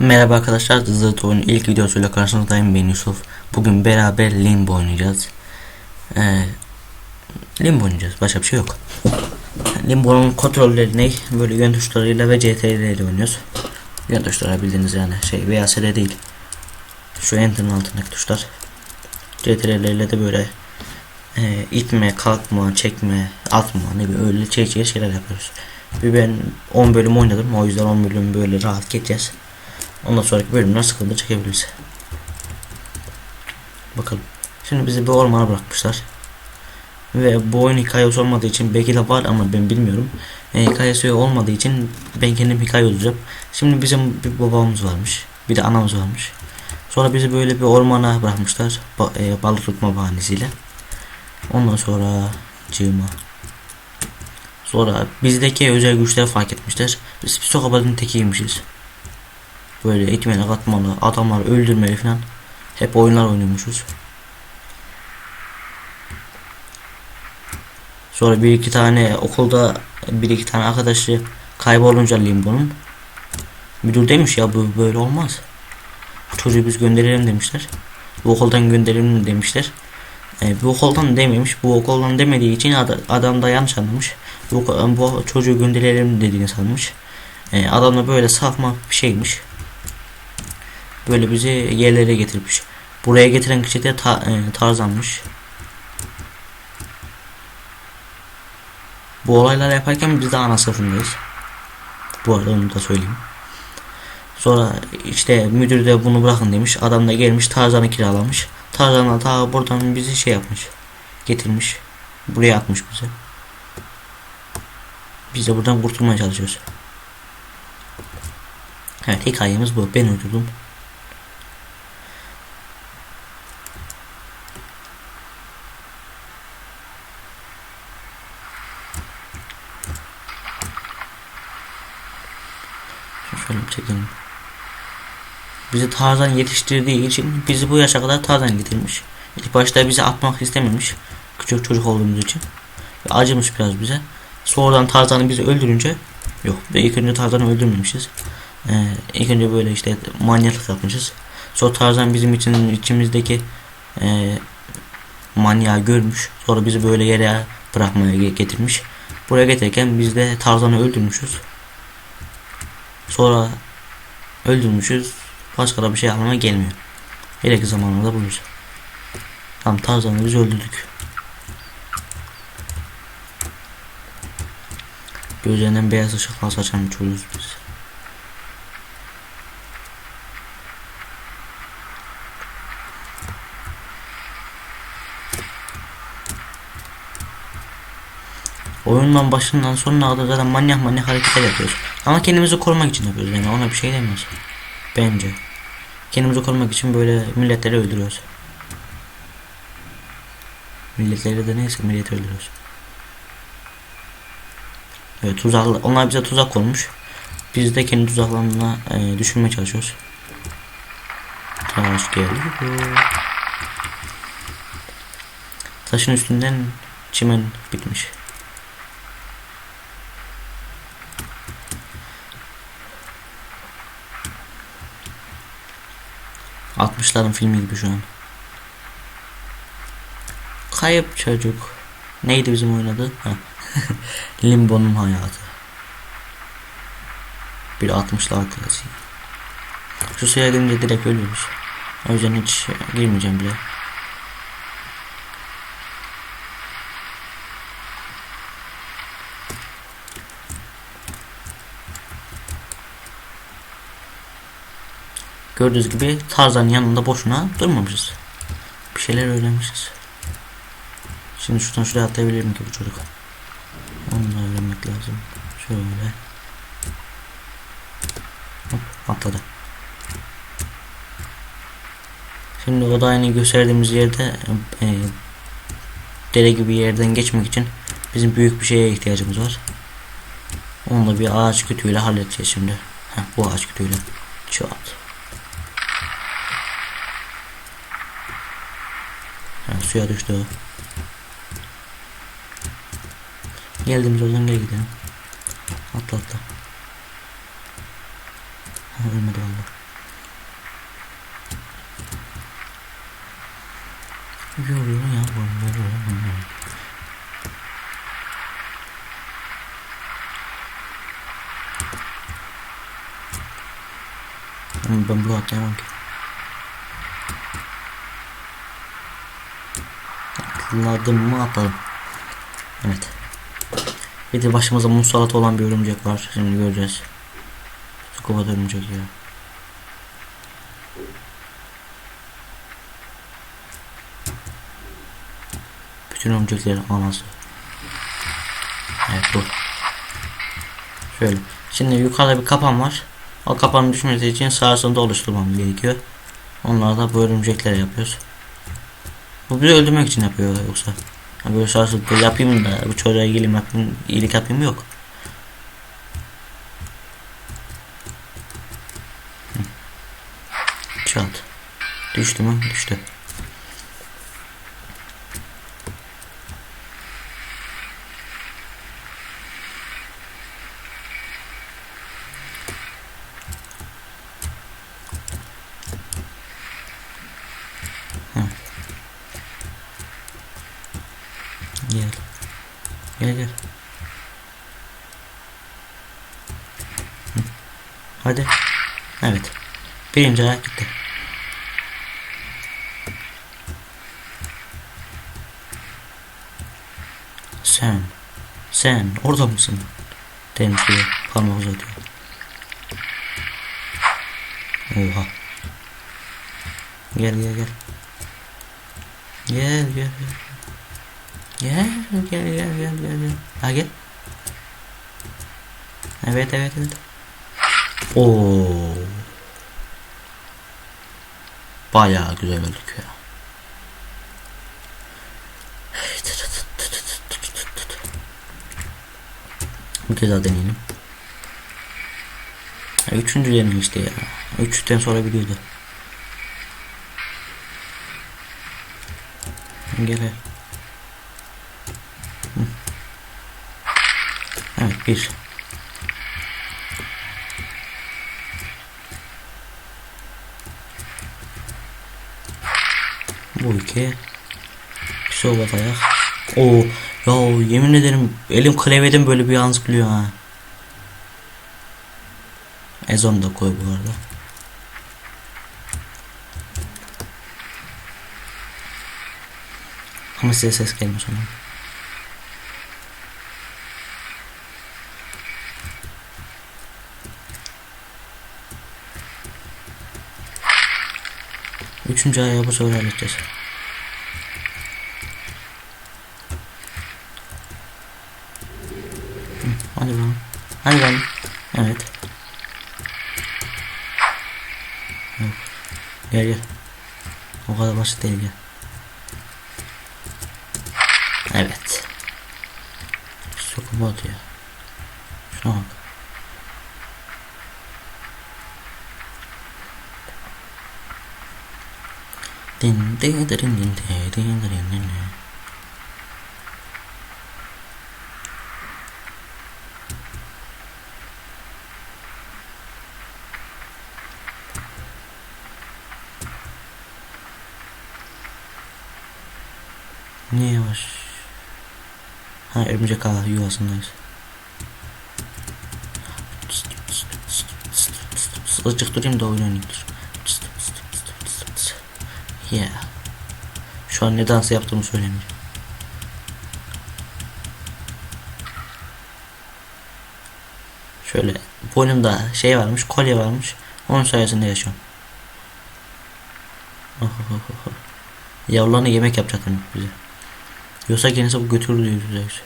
Merhaba arkadaşlar, Zırt Oyun ilk videosuyla karşınızdayım ben Yusuf. Bugün beraber Limbo oynayacağız. Ee, Limbo oynayacağız, başka bir şey yok. Limbo'nun kontrolleri ne? Böyle yön tuşlarıyla ve CTRL ile oynuyoruz. Yön tuşları bildiğiniz yani şey SD değil. Şu Enter'ın altındaki tuşlar. CTRL ile de böyle e, itme, kalkma, çekme, atma ne öyle çeşitli şeyler yapıyoruz. Bir ben 10 bölüm oynadım o yüzden 10 bölüm böyle rahat geçeceğiz. Ondan sonraki bölümler sıkıntı çekebiliriz. Bakalım. Şimdi bizi bir ormana bırakmışlar. Ve bu oyun hikayesi olmadığı için belki de var ama ben bilmiyorum. E, hikayesi olmadığı için ben kendim hikaye olacağım. Şimdi bizim bir babamız varmış. Bir de anamız varmış. Sonra bizi böyle bir ormana bırakmışlar. Ba e, balık tutma bahanesiyle. Ondan sonra cığıma. Sonra bizdeki özel güçler fark etmişler. Biz psikopatin tekiymişiz. Böyle itmeli katmalı adamlar öldürmeli falan. Hep oyunlar oynuyormuşuz. Sonra bir iki tane okulda bir iki tane arkadaşı kaybolunca Limbo'nun müdür demiş ya bu böyle olmaz. Çocuğu biz gönderelim demişler. Bu okuldan gönderelim demişler. E, bu okuldan dememiş. Bu okuldan demediği için ad adam da yanlış anlamış. Bu, bu çocuğu gönderelim dediğini sanmış. E, adam da böyle safma bir şeymiş. Böyle bizi yerlere getirmiş. Buraya getiren kişi de ta, e, Tarzan'mış. Bu olaylar yaparken biz de ana sınıfındayız. Bu arada onu da söyleyeyim. Sonra işte müdür de bunu bırakın demiş. Adam da gelmiş Tarzan'ı kiralamış. Tarzan da ta buradan bizi şey yapmış. Getirmiş. Buraya atmış bizi. Biz de buradan kurtulmaya çalışıyoruz. Evet hikayemiz bu. Ben uydurdum. Şöyle bir çekelim. Bizi Tarzan yetiştirdiği için bizi bu yaşa kadar Tarzan getirmiş. İlk başta bizi atmak istememiş. Küçük çocuk olduğumuz için. Ve acımış biraz bize. Sonradan Tarzan'ı bizi öldürünce yok. Ve ilk önce Tarzan'ı öldürmemişiz. Ee, ilk önce böyle işte manyaklık yapmışız. Sonra Tarzan bizim için içimizdeki e, manyağı görmüş. Sonra bizi böyle yere bırakmaya getirmiş. Buraya getirirken biz de Tarzan'ı öldürmüşüz. Sonra öldürmüşüz. Başka da bir şey anlama gelmiyor. Gerekli zamanlarda buluruz. Tam Tarzan'ı biz öldürdük. Gözlerinden beyaz ışıklar saçan bir çocuğuz biz. Oyundan başından sonuna kadar zaten manyak manyak hareketler yapıyoruz. Ama kendimizi korumak için yapıyoruz yani ona bir şey demiyoruz. Bence. Kendimizi korumak için böyle milletleri öldürüyoruz. Milletleri de neyse milleti öldürüyoruz. Evet tuzak, onlar bize tuzak olmuş. Biz de kendi tuzaklarına e, düşünmeye çalışıyoruz. Taş geldi. Taşın üstünden çimen bitmiş. Altmışların filmi gibi şu an. Kayıp çocuk. Neydi bizim oynadı? Limbo'nun hayatı. Bir 60'lar klasiği. Şu suya girince direkt ölüyoruz. O yüzden hiç girmeyeceğim bile. Gördüğünüz gibi Tarzan'ın yanında boşuna durmamışız. Bir şeyler öğrenmişiz. Şimdi şuradan şuraya atlayabilir mi ki bu çocuk? Onu da öğrenmek lazım. Şöyle. Hop atladı. Şimdi o da aynı gösterdiğimiz yerde e, dere gibi yerden geçmek için bizim büyük bir şeye ihtiyacımız var. Onu da bir ağaç kütüğüyle halledeceğiz şimdi. Heh, bu ağaç kütüğüyle. Çat. Ha, suya düştü o. Geldiğimiz yoldan geri gidelim. Atla atla. Ha, ölmedi valla. Yoruyor ya bunlar bunlar. Hani ben bloğa atlayamam ki. Atladım mı atladım. Evet. Bir de başımıza musallat olan bir örümcek var. Şimdi göreceğiz. Skobat örümcek ya. Bütün örümceklerin anası. Evet bu. Şöyle. Şimdi yukarıda bir kapan var. O kapanın düşmesi için sağsında oluşturmam gerekiyor. Onlar da bu örümcekler yapıyoruz. Bu bizi öldürmek için yapıyor yoksa. Ha böyle sarsıntı yapayım da bu çocuğa geleyim yapayım, iyilik yapayım yok. Çat. Düştü mü? Düştü. Gel. Gel gel. Hı. Hadi. Evet. Birinci ayak gitti. Sen. Sen orada mısın? Demiş gibi parmak uzatıyor. Oha. Gel gel gel. Gel gel gel. Gel gel gel gel gel gel. Ha gel. Evet evet evet. Oo. Bayağı güzel ya. Bir kez daha deneyelim. Üçüncü deneyim işte ya. Üçten sonra biliyordu. Gel. Evet bir. Bu iki. Sobat ayak. Oo ya yemin ederim elim klavyeden böyle bir an zıplıyor ha. Ezon da koy bu arada. Ama size ses gelmiyor sonra. Üçüncü ayağı bu sefer halledeceğiz. Hadi bakalım. Hadi bakalım. Evet. Yok. Gel gel. O kadar basit değil gel. Evet. Sokumu atıyor. Niye yavaş? Ha örümcek ağı yuvasındayız. Azıcık durayım da oyun. Yeah. Şu an ne dans yaptığımı söylemeyeceğim. Şöyle boynumda şey varmış, kolye varmış. Onun sayesinde yaşıyorum. Yavrularına yemek yapacaktım bize. Yoksa kendisi bu bize.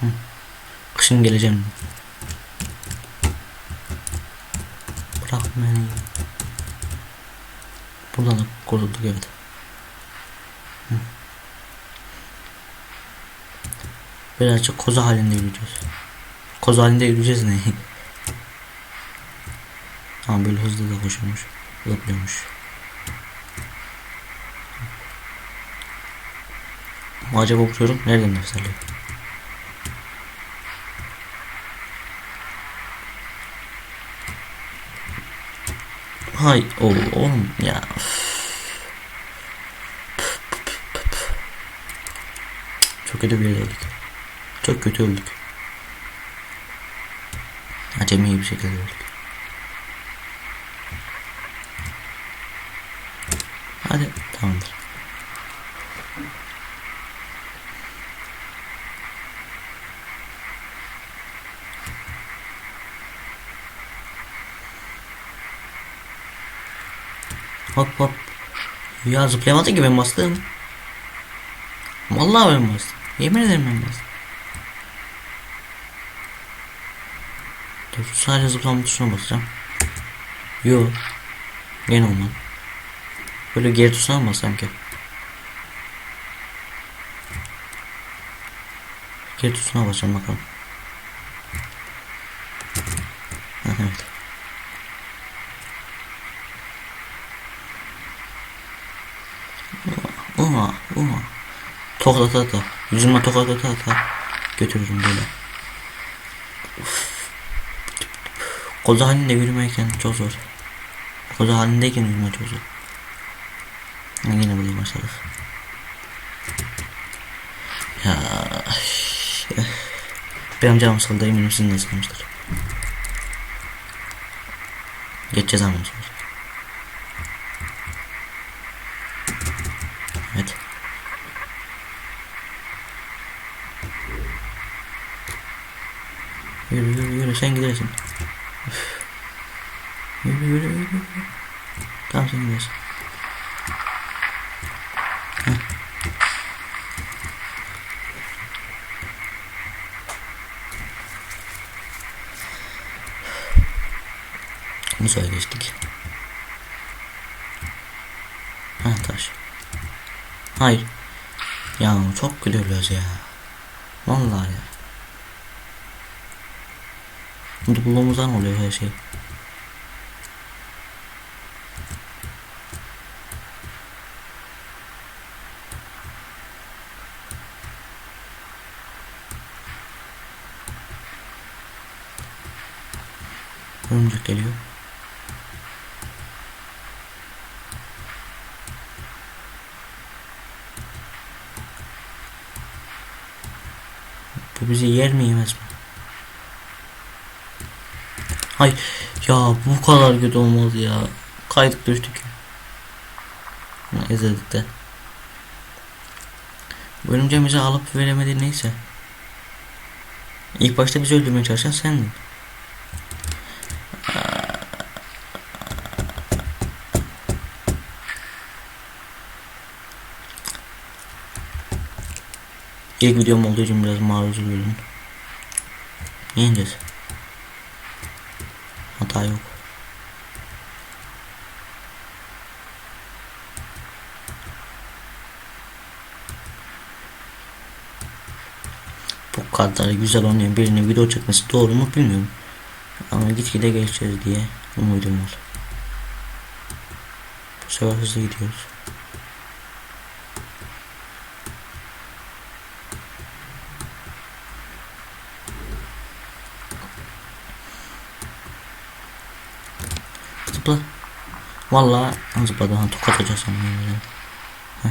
Hı. Kışın geleceğim. Beni. Buradan da kurtulduk evet. Hı. Birazcık koza halinde yürüyeceğiz. Koza halinde yürüyeceğiz ne? Ama böyle hızlı da koşuyormuş. Zıplıyormuş. Acaba çocuk nereden nefes Hay oğlum ya. Çok kötü bir öldük. Çok kötü öldük. Acemi bir şekilde öldük. Hadi tamamdır. Hop hop. Ya zıplayamadı ki ben bastım. Vallahi ben bastım. Yemin ederim ben bastım. Dur sadece zıplama tuşuna basacağım. Yo. Gene olmadı. Böyle geri tuşuna mı bassam ki? Geri tuşuna basacağım bakalım. Ha, evet. Uma, uma. Tokat ata ata. Yüzüme tokat ata ata. Götürürüm böyle. Uf. Koza halinde yürümeyken çok zor. Koza halindeyken yürüme çok zor. Ha, yine buraya başladık. Ya. Benim canım sıkıldı eminim sizin de sıkılmıştır. Geçeceğiz ama. Evet. Yürü yürü yürü sen gidersin. Üf. Yürü yürü yürü. Tamam sen gidersin. Heh. Söyle geçtik. Ha taş. Hayır. Ya çok gülüyoruz ya. Vallahi ya. Mutluluğumuzdan oluyor her şey. Örümcek geliyor. Bu bizi yer mi yemez mi? Hay ya bu kadar kötü olmaz ya. Kaydık düştük. Ezildik de. Bölümce bizi alıp veremedi neyse. İlk başta bizi öldürmeye çalışan sendin. İlk videom olduğu için biraz maruz oluyorum. Yeneceğiz. Yok. Bu kadar güzel oynayan birinin video çekmesi doğru mu bilmiyorum. Ama gitgide geçeceğiz diye umudum var. Bu sefer hızlı gidiyoruz. Zıpla. Vallahi zıpladı. Ha, tokat atacağız sanırım. Heh.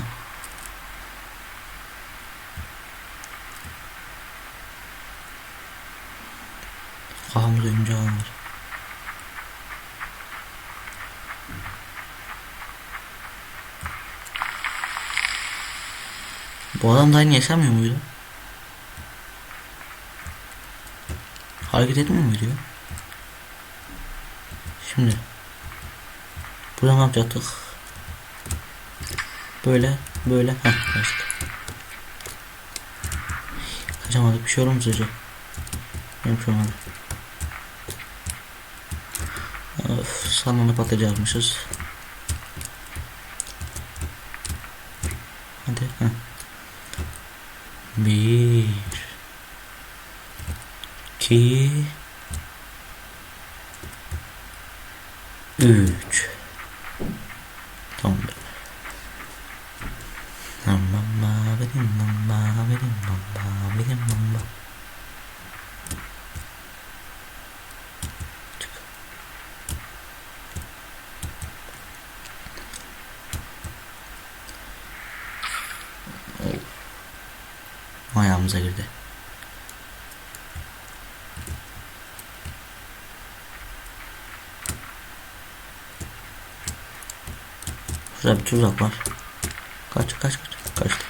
Kafamızda oyuncağı var. Bu adam daha yeni yaşamıyor muydu? Hareket etmiyor muydu ya? Şimdi Burada ne yapacaktık? Böyle, böyle. Heh, açtık. Kaçamadık. Bir şey olur mu sizce? Benim şey olmadı. Of, sallanıp atacakmışız. Hadi. Heh. Bir. iki, Üç. Ayağımıza girdi. Şurada bir tuzak var. Kaç kaç kaç kaçtı.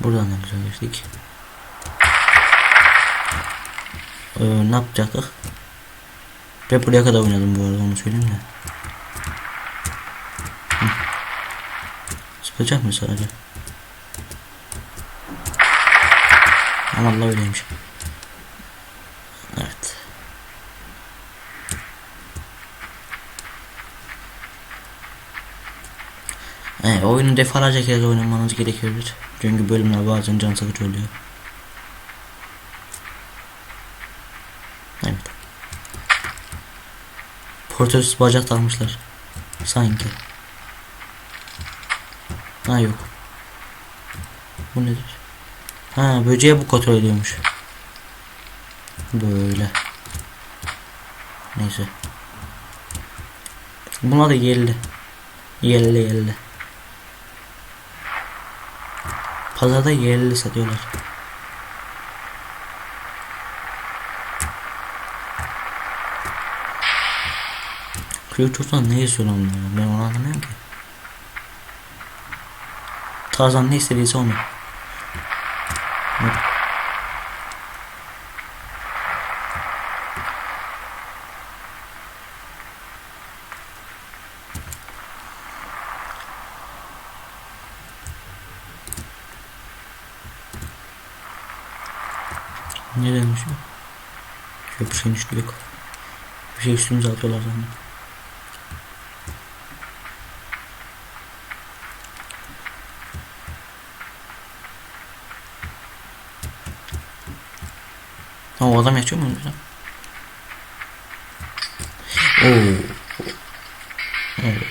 Buradan da güzel geçtik. Ee, ne yapacaktık? Ben buraya kadar oynadım bu arada onu söyleyeyim de. Sıkacak mı sadece? Aman Allah öyleymiş. Oyunu defalarca kez oynamanız gerekebilir. Çünkü bölümler bazen can sıkıcı oluyor. Evet. Portöz bacak takmışlar. Sanki. Ha yok. Bu nedir? Ha böceğe bu kontrol ediyormuş. Böyle. Neyse. Buna da yerli. Yerli yerli. Pazarda yerli satıyorlar. Kyoto'dan ne istiyor? Ben onu anlamıyorum ki. Tarzan ne istediyse onu. Ne demiş o? Yok bir şeyin üstü yok. Bir şey üstümüze atıyorlar zannediyorum. Ha o adam yaşıyor mu burada? Oo. Oo.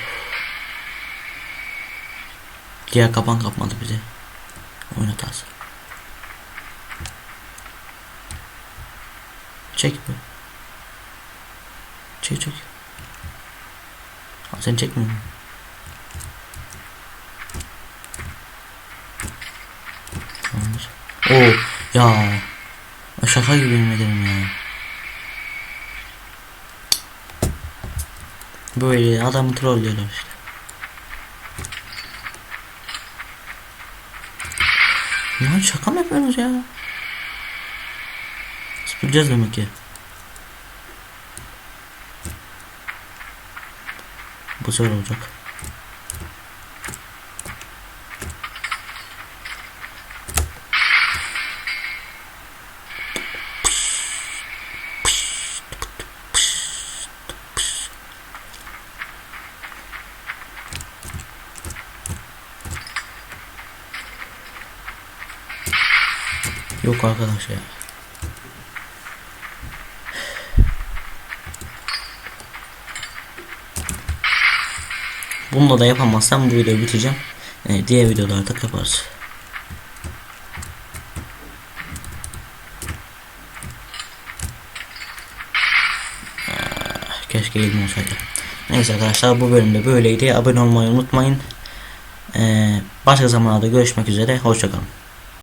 Diğer kapan kapmadı bize. Oynat az. Çek be. Çek çek. Ha, sen çekmiyor musun? Tamamdır. Oo ya. Şaka gibi yemin ederim ya. Böyle adamı trollüyorlar işte. Lan şaka mı yapıyorsunuz ya? Süpüreceğiz demek ki. Bu sefer olacak. Yok arkadaş ya. Bununla da yapamazsam bu videoyu bitireceğim. Ee, diğer videoda artık yaparız. Ah, Keşke elim olsaydı. Neyse arkadaşlar bu bölümde böyleydi. Abone olmayı unutmayın. Ee, başka zamanlarda görüşmek üzere. Hoşçakalın.